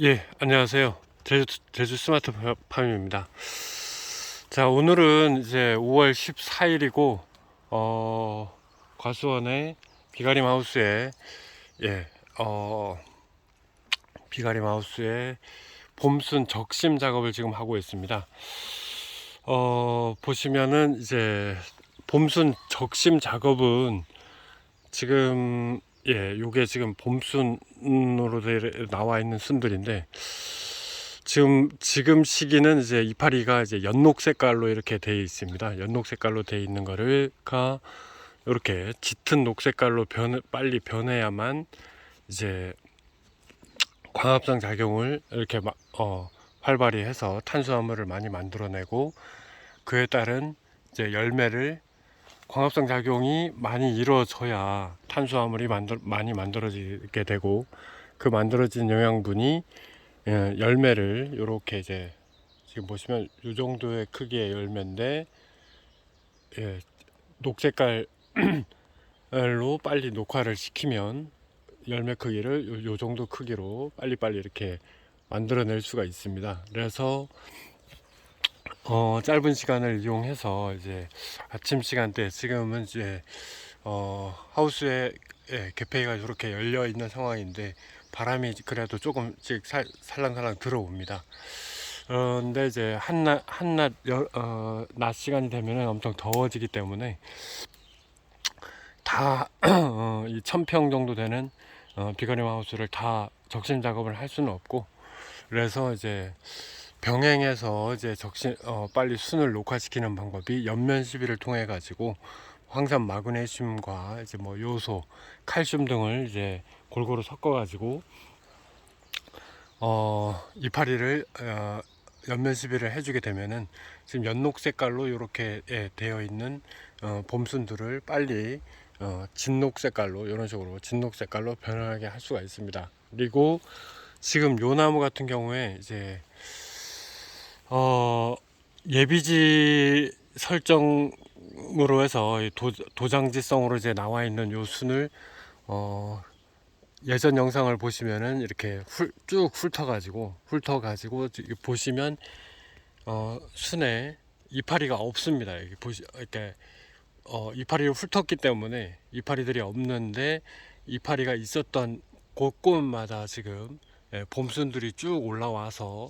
예, 안녕하세요. 제주, 제주 스마트 파- 파밍입니다. 자, 오늘은 이제 5월 14일이고, 어, 과수원의 비가림 하우스에, 예, 어, 비가림 하우스에 봄순 적심 작업을 지금 하고 있습니다. 어, 보시면은 이제 봄순 적심 작업은 지금 예, 요게 지금 봄순으로 돼- 나와 있는 순들인데 지금 지금 시기는 이제 이파리가 이제 연녹 색깔로 이렇게 돼 있습니다. 연녹 색깔로 돼 있는 거를가 이렇게 짙은 녹 색깔로 변 빨리 변해야만 이제 광합성 작용을 이렇게 막 어, 활발히 해서 탄수화물을 많이 만들어내고 그에 따른 이제 열매를 광합성 작용이 많이 이루어져야 탄수화물이 만들, 많이 만들어지게 되고 그 만들어진 영양분이 예, 열매를 이렇게 이제 지금 보시면 이 정도의 크기의 열매인데 예, 녹색깔로 빨리 녹화를 시키면 열매 크기를 요, 요 정도 크기로 빨리빨리 이렇게 만들어낼 수가 있습니다. 그래서 어, 짧은 시간을 이용해서 이제 아침 시간대 지금은 이제 어, 하우스에 예, 개폐기가 이렇게 열려 있는 상황인데 바람이 그래도 조금씩 살, 살랑살랑 들어옵니다. 그런데 이제 한낮 한낮 여- 어, 낮 시간이 되면 엄청 더워지기 때문에 다 어, 이 천평 정도 되는 어, 비가림 하우스를 다 적심 작업을 할 수는 없고 그래서 이제 병행해서 이제 적신 어, 빨리 순을 녹화시키는 방법이 연면 시비를 통해 가지고 황산 마그네슘과 이제 뭐 요소, 칼슘 등을 이제 골고루 섞어 가지고 어, 이파리를 어, 연면 시비를 해주게 되면은 지금 연녹 색깔로 이렇게 예, 되어 있는 어, 봄순들을 빨리 어, 진녹 색깔로 이런 식으로 진녹 색깔로 변하게 할 수가 있습니다. 그리고 지금 요 나무 같은 경우에 이제 어, 예비지 설정으로 해서 이 도, 도장지성으로 이제 나와 있는 요 순을 어, 예전 영상을 보시면은 이렇게 훌, 쭉 훑어가지고 훑어가지고 지- 보시면 어, 순에 이파리가 없습니다. 여기 보시 이렇게 어, 이파리를 훑었기 때문에 이파리들이 없는데 이파리가 있었던 곳곳마다 지금 예, 봄순들이 쭉 올라와서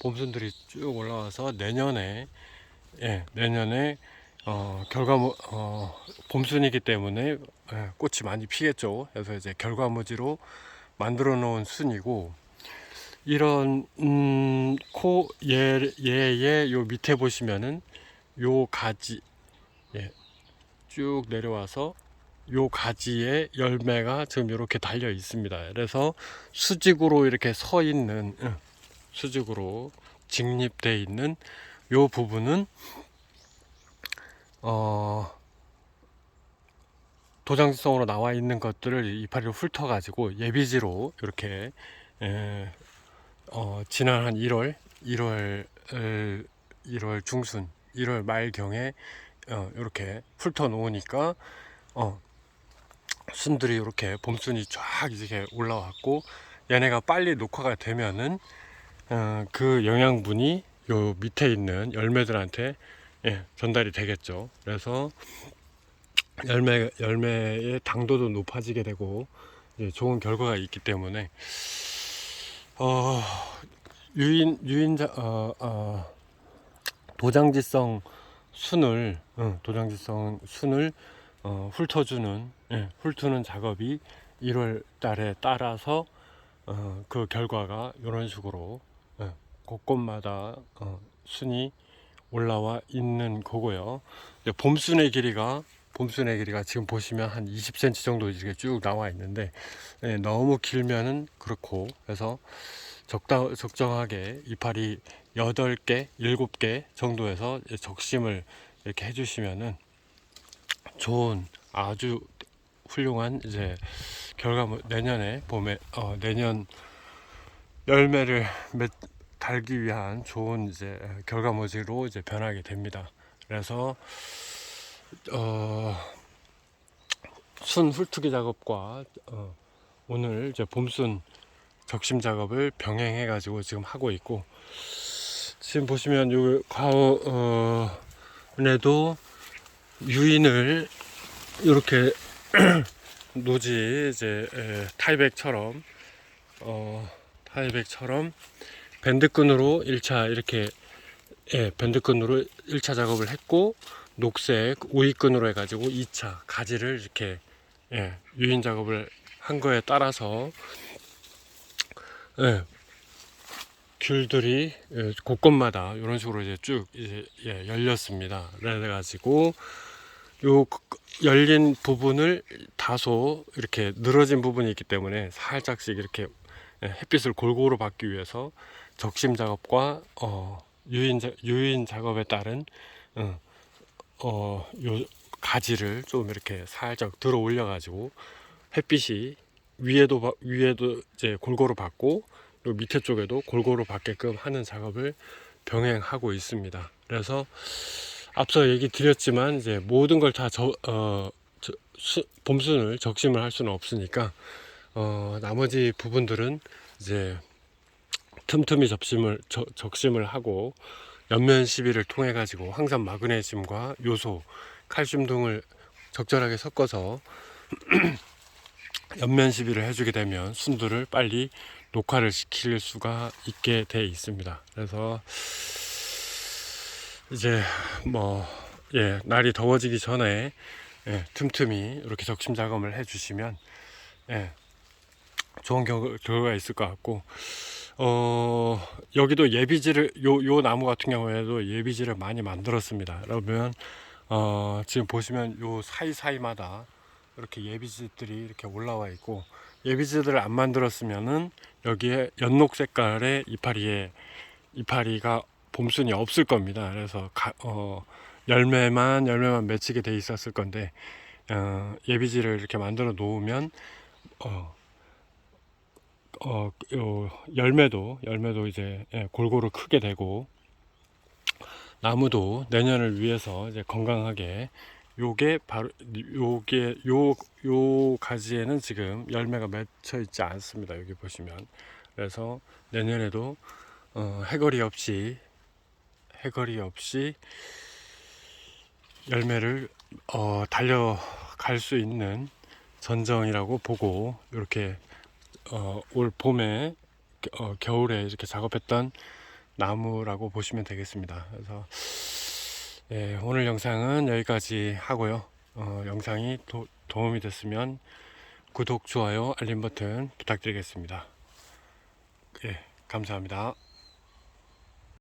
봄순들이 쭉 올라와서 내년에 예, 내년에 어, 결과무 어, 봄순이기 때문에 예, 꽃이 많이 피겠죠. 그래서 이제 결과무지로 만들어 놓은 순이고 이런 음, 코 예, 예의 요 밑에 보시면은 요 가지 예, 쭉 내려와서 요 가지에 열매가 지금 이렇게 달려 있습니다. 그래서 수직으로 이렇게 서 있는 응, 수직으로 직립돼 있는 요 부분은 어 도장지성으로 나와 있는 것들을 이파리로 훑어 가지고 예비지로 이렇게 에, 어, 지난 한 1월 1월 1월 중순 1월 말경에 어, 이렇게 훑어 놓으니까 어, 순들이 이렇게 봄순이 쫙 이렇게 올라왔고 얘네가 빨리 녹화가 되면은 어, 그 영양분이 요 밑에 있는 열매들한테 예, 전달이 되겠죠. 그래서 열매 열매의 당도도 높아지게 되고 이제 좋은 결과가 있기 때문에 어, 유인 유인자 어, 어, 도장지성 순을 응, 도장지성 순을 어, 훑어주는 예, 훑는 작업이 1월 달에 따라서 어, 그 결과가 이런 식으로 예, 곳곳마다 어, 순이 올라와 있는 거고요. 봄순의 길이가 봄순의 길이가 지금 보시면 한 20cm 정도 이렇게 쭉 나와 있는데 예, 너무 길면은 그렇고 그래서 적당 적정하게 이파리 8개, 7개 정도에서 적심을 이렇게 해주시면은 좋은 아주 훌륭한 이제 결과물 내년에 봄에 어, 내년 열매를 맺, 달기 위한 좋은 이제 결과물로 이제 변하게 됩니다. 그래서 어, 순 훑기 작업과 어, 오늘 이제 봄순 적심 작업을 병행해 가지고 지금 하고 있고 지금 보시면 요 가온에도 유인을 이렇게 노지 이제 에, 타이백처럼 어 타이백처럼 밴드끈으로 1차 이렇게 예, 밴드끈으로 1차 작업을 했고 녹색 오이끈으로 해가지고 2차 가지를 이렇게 예, 유인 작업을 한 거에 따라서 예, 귤들이 예, 곳곳마다 이런 식으로 이제 쭉 이제 예, 열렸습니다. 그래가지고 요 그- 열린 부분을 다소 이렇게 늘어진 부분이 있기 때문에 살짝씩 이렇게 예, 햇빛을 골고루 받기 위해서 적심 작업과 어, 유인 자- 유인 작업에 따른 어, 어, 요 가지를 좀 이렇게 살짝 들어 올려 가지고 햇빛이 위에도 바- 위에도 이제 골고루 받고 요 밑에 쪽에도 골고루 받게끔 하는 작업을 병행하고 있습니다. 그래서 앞서 얘기 드렸지만 이제 모든 걸 다 저, 어, 저- 수- 봄순을 적심을 할 수는 없으니까 어, 나머지 부분들은 이제 틈틈이 접심을 저- 적심을 하고 연면 시비를 통해 가지고 항상 마그네슘과 요소, 칼슘 등을 적절하게 섞어서 연면 시비를 해주게 되면 순두를 빨리 녹화를 시킬 수가 있게 돼 있습니다. 그래서 이제 뭐 예, 날이 더워지기 전에 예, 틈틈이 이렇게 적심 작업을 해주시면 예, 좋은 결- 결과가 있을 것 같고 어 여기도 예비지를 요 요 나무 같은 경우에도 예비지를 많이 만들었습니다. 그러면 어 지금 보시면 요 사이 사이마다 이렇게 예비지들이 이렇게 올라와 있고 예비지들을 안 만들었으면은 여기에 연녹 색깔의 이파리에 이파리가 봄순이 없을 겁니다. 그래서 가, 어, 열매만 열매만 맺히게 돼 있었을 건데 어, 예비지를 이렇게 만들어 놓으면 어, 어, 요 열매도 열매도 이제 예, 골고루 크게 되고 나무도 내년을 위해서 이제 건강하게 요게 바로 요게 요 요 가지에는 지금 열매가 맺혀 있지 않습니다. 여기 보시면 그래서 내년에도 어, 해거리 없이 해거리 없이 열매를 어, 달려갈 수 있는 전정이라고 보고 이렇게 어, 올 봄에 어, 겨울에 이렇게 작업했던 나무라고 보시면 되겠습니다. 그래서 예, 오늘 영상은 여기까지 하고요. 어, 영상이 도, 도움이 됐으면 구독, 좋아요, 알림 버튼 부탁드리겠습니다. 예, 감사합니다.